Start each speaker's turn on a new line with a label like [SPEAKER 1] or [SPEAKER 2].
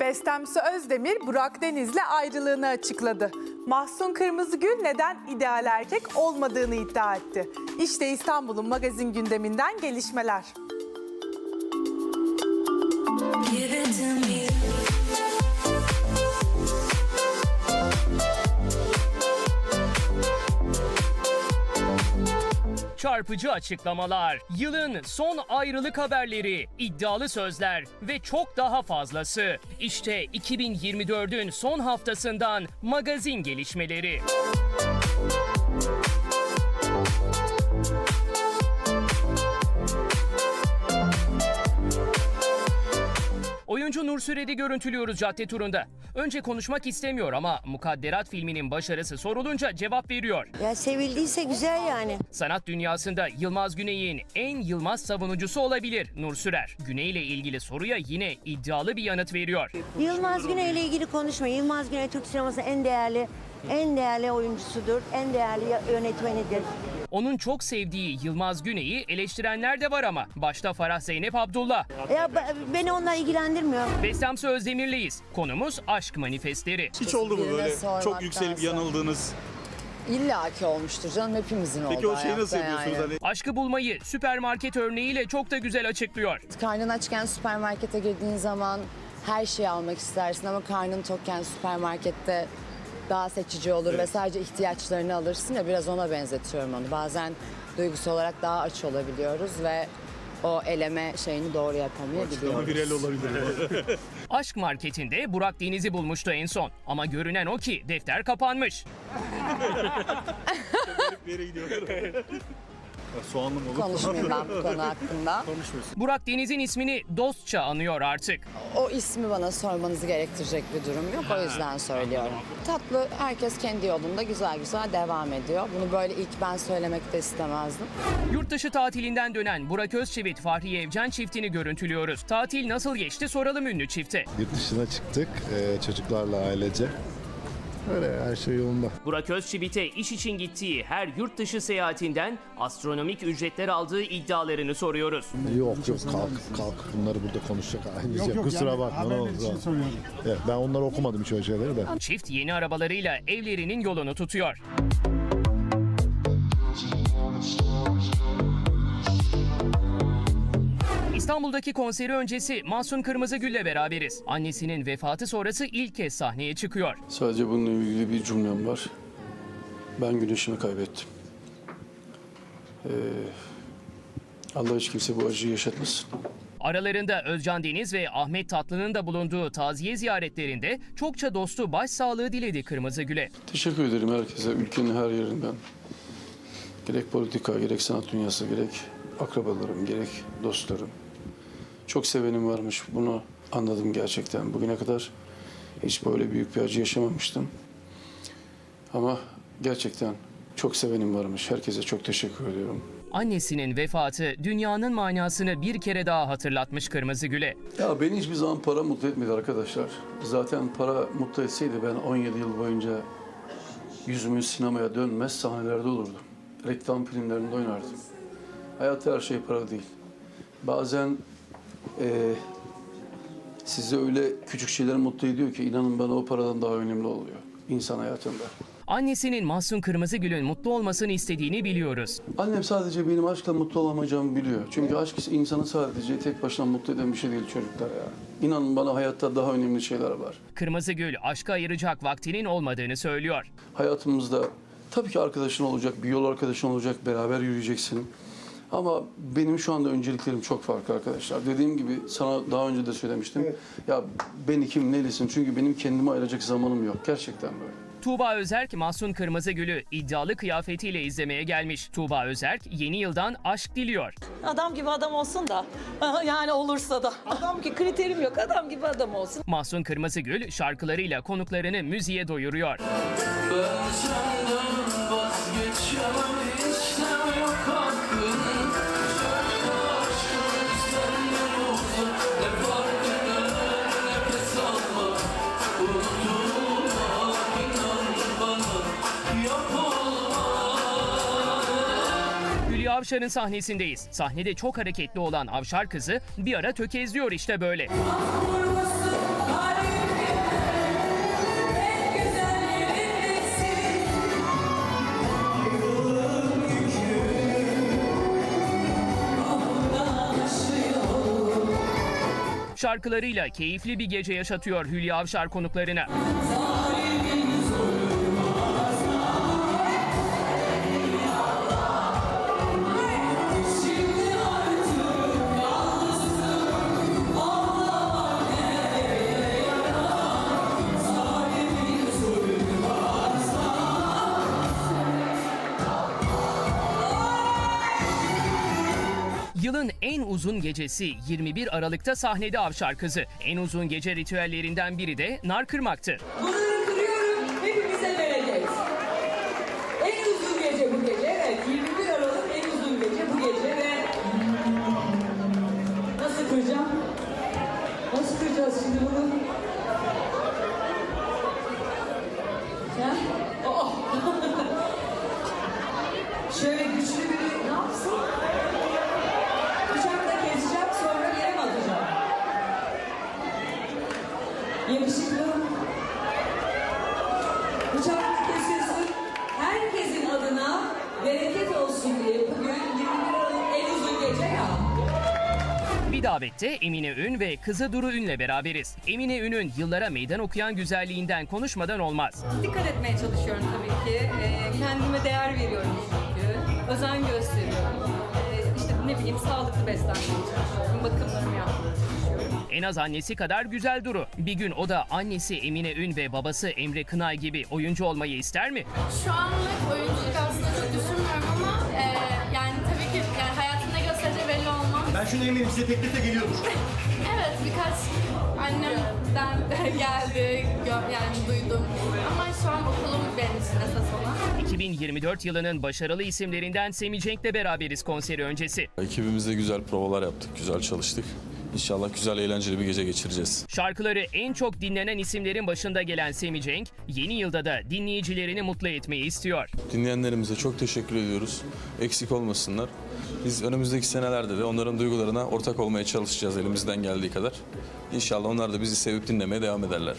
[SPEAKER 1] Bestemsi Özdemir Burak Deniz'le ayrılığını açıkladı. Mahsun Kırmızıgül neden ideal erkek olmadığını iddia etti. İşte İstanbul'un magazin gündeminden gelişmeler.
[SPEAKER 2] Çarpıcı açıklamalar, yılın son ayrılık haberleri, iddialı sözler ve çok daha fazlası. İşte 2024'ün son haftasından magazin gelişmeleri. Oyuncu Nur Sürer'i görüntülüyoruz cadde turunda. Önce konuşmak istemiyor ama Mukadderat filminin başarısı sorulunca cevap veriyor.
[SPEAKER 3] Ya sevildiyse güzel yani.
[SPEAKER 2] Sanat dünyasında Yılmaz Güney'in en Yılmaz savunucusu olabilir Nur Sürer. Güney ile ilgili soruya yine iddialı bir yanıt veriyor.
[SPEAKER 3] Yılmaz Güney ile ilgili konuşma. Yılmaz Güney Türk sinemasının en değerli en değerli oyuncusudur. En değerli yönetmenidir.
[SPEAKER 2] Onun çok sevdiği Yılmaz Güney'i eleştirenler de var ama. Başta Farah Zeynep Abdullah.
[SPEAKER 3] Ya beni onlar ilgilendirmiyor.
[SPEAKER 2] Bestemsi Özdemir'leyiz. Konumuz aşk manifestleri.
[SPEAKER 4] Hiç oldu mu böyle çok yükselip yanıldığınız?
[SPEAKER 5] İlla ki olmuştur canım hepimizin oldu
[SPEAKER 4] Peki o şeyi nasıl yapıyorsunuz?
[SPEAKER 5] yani.
[SPEAKER 4] Hani
[SPEAKER 2] Aşkı bulmayı süpermarket örneğiyle çok da güzel açıklıyor.
[SPEAKER 5] Karnın açken süpermarkete girdiğin zaman her şeyi almak istersin ama karnın tokken süpermarkette daha seçici olur ve sadece ihtiyaçlarını alırsın ya biraz ona benzetiyorum onu. Bazen duygusal olarak daha aç olabiliyoruz ve o eleme şeyini doğru
[SPEAKER 4] ama
[SPEAKER 5] yapamayabiliyoruz.
[SPEAKER 4] viral olabilir.
[SPEAKER 2] Aşk marketinde Burak Deniz'i bulmuştu en son. Ama görünen o ki defter kapanmış.
[SPEAKER 4] Bir yere gidiyorlar. Ya Soğanlı mı olur?
[SPEAKER 5] Konuşmayayım ben bu konu hakkında.
[SPEAKER 2] Burak Deniz'in ismini dostça anıyor artık.
[SPEAKER 5] O ismi bana sormanızı gerektirecek bir durum yok. O yüzden söylüyorum. Tatlı, herkes kendi yolunda güzel güzel devam ediyor. Bunu böyle ilk ben söylemek de istemezdim.
[SPEAKER 2] Yurtdışı tatilinden dönen Burak Özçivit, Fahriye Evcen çiftini görüntülüyoruz. Tatil nasıl geçti soralım ünlü çifte.
[SPEAKER 6] Yurt dışına çıktık e, çocuklarla ailece. Öyle her şey yolunda.
[SPEAKER 2] Burak Özçivit'e iş için gittiği her yurt dışı seyahatinden astronomik ücretler aldığı iddialarını soruyoruz.
[SPEAKER 6] Yok yok kalk kalk bunları burada konuşacak halimiz yok. Kusura bakma ne oldu. Evet, ben onları okumadım hiç öyle şeyleri de.
[SPEAKER 2] Çift yeni arabalarıyla evlerinin yolunu tutuyor. İstanbul'daki konseri öncesi Mahsun Kırmızıgül'le beraberiz. Annesinin vefatı sonrası ilk kez sahneye çıkıyor.
[SPEAKER 7] Sadece bununla ilgili bir cümlem var. Ben güneşimi kaybettim. Ee, Allah hiç kimse bu acıyı yaşatmasın.
[SPEAKER 2] Aralarında Özcan Deniz ve Ahmet Tatlı'nın da bulunduğu taziye ziyaretlerinde çokça dostu başsağlığı diledi Kırmızıgül'e.
[SPEAKER 7] Teşekkür ederim herkese, ülkenin her yerinden. Gerek politika, gerek sanat dünyası, gerek akrabalarım, gerek dostlarım. Çok sevenim varmış, bunu anladım gerçekten. Bugüne kadar hiç böyle büyük bir acı yaşamamıştım. Ama gerçekten çok sevenim varmış. Herkese çok teşekkür ediyorum.
[SPEAKER 2] Annesinin vefatı dünyanın manasını bir kere daha hatırlatmış Kırmızıgül'e.
[SPEAKER 7] Ya beni hiçbir zaman para mutlu etmedi arkadaşlar. Zaten para mutlu etseydi ben 17 yıl boyunca yüzümün sinemaya dönmez sahnelerde olurdum. Reklam filmlerinde oynardım. Hayatta her şey para değil. Bazen eee sizi öyle küçük şeyler mutlu ediyor ki inanın bana o paradan daha önemli oluyor insan hayatında.
[SPEAKER 2] Annesinin Mahsun Kırmızıgül'ün mutlu olmasını istediğini biliyoruz.
[SPEAKER 7] Annem sadece benim aşkla mutlu olamayacağımı biliyor. Çünkü aşk insanı sadece tek başına mutlu eden bir şey değil çocuklar ya. İnanın bana hayatta daha önemli şeyler var.
[SPEAKER 2] Kırmızıgül aşka ayıracak vaktinin olmadığını söylüyor.
[SPEAKER 7] Hayatımızda tabii ki arkadaşın olacak, bir yol arkadaşın olacak, beraber yürüyeceksin. Ama benim şu anda önceliklerim çok farklı arkadaşlar. Dediğim gibi sana daha önce de söylemiştim. Ya beni kim neylesin çünkü benim kendime ayıracak zamanım yok. Gerçekten böyle.
[SPEAKER 2] Tuğba Özerk, Mahsun Kırmızıgül'ü iddialı kıyafetiyle izlemeye gelmiş. Tuğba Özerk yeni yıldan aşk diliyor.
[SPEAKER 8] Adam gibi adam olsun da yani olursa da adam gibi kriterim yok adam gibi adam olsun.
[SPEAKER 2] Mahsun Kırmızıgül şarkılarıyla konuklarını müziğe doyuruyor. Hülya Avşar'ın sahnesindeyiz. Sahnede çok hareketli olan Avşar kızı bir ara tökezliyor işte böyle. Şarkılarıyla keyifli bir gece yaşatıyor Hülya Avşar konuklarına. Yılın en uzun gecesi 21 Aralık'ta sahnede Avşar Kızı. En uzun gece ritüellerinden biri de nar kırmaktı.
[SPEAKER 9] Bunları kırıyorum, hepimize bereket. En uzun gece bu gece, evet. 21 Aralık en uzun gece bu gece ve... Nasıl kıracağım? Nasıl kıracağız şimdi bunu? Ha? Oh! Şöyle güçlü biri ne yapsın? Bıçakla keseceğim, sonra yere mi atacağım? Yakışıklı. Bıçakla kesiyorsun. Herkesin adına bereket olsun diye bugün 21 Aralık en uzun gece ya.
[SPEAKER 2] Bir davette Emine Ün ve kızı Duru Ün'le beraberiz. Emine Ün'ün yıllara meydan okuyan güzelliğinden konuşmadan olmaz.
[SPEAKER 9] Dikkat etmeye çalışıyorum tabii ki. Ee, kendime değer veriyorum çünkü. Özen gösteriyorum. Ee, işte ne bileyim sağlıklı beslenmeye çalışıyorum. Bakımlarımı yapmaya çalışıyorum.
[SPEAKER 2] En az annesi kadar güzel Duru. Bir gün o da annesi Emine Ün ve babası Emre Kınay gibi oyuncu olmayı ister mi?
[SPEAKER 10] Şu anlık oyunculuk aslında çok düşünmüyorum ama e, yani tabii ki yani hayatında göstereceği belli olmaz.
[SPEAKER 4] Ben şunu eminim size teklif de geliyordur.
[SPEAKER 10] Evet birkaç annemden geldi yani duydum ama şu an okulum benim için esas olan.
[SPEAKER 2] 2024 yılının başarılı isimlerinden Semih Cenk'le beraberiz konseri öncesi.
[SPEAKER 11] Ekibimizle güzel provalar yaptık, güzel çalıştık. İnşallah güzel, eğlenceli bir gece geçireceğiz.
[SPEAKER 2] Şarkıları en çok dinlenen isimlerin başında gelen Semih Cenk, yeni yılda da dinleyicilerini mutlu etmeyi istiyor.
[SPEAKER 11] Dinleyenlerimize çok teşekkür ediyoruz. Eksik olmasınlar. Biz önümüzdeki senelerde de onların duygularına ortak olmaya çalışacağız elimizden geldiği kadar. İnşallah onlar da bizi sevip dinlemeye devam ederler.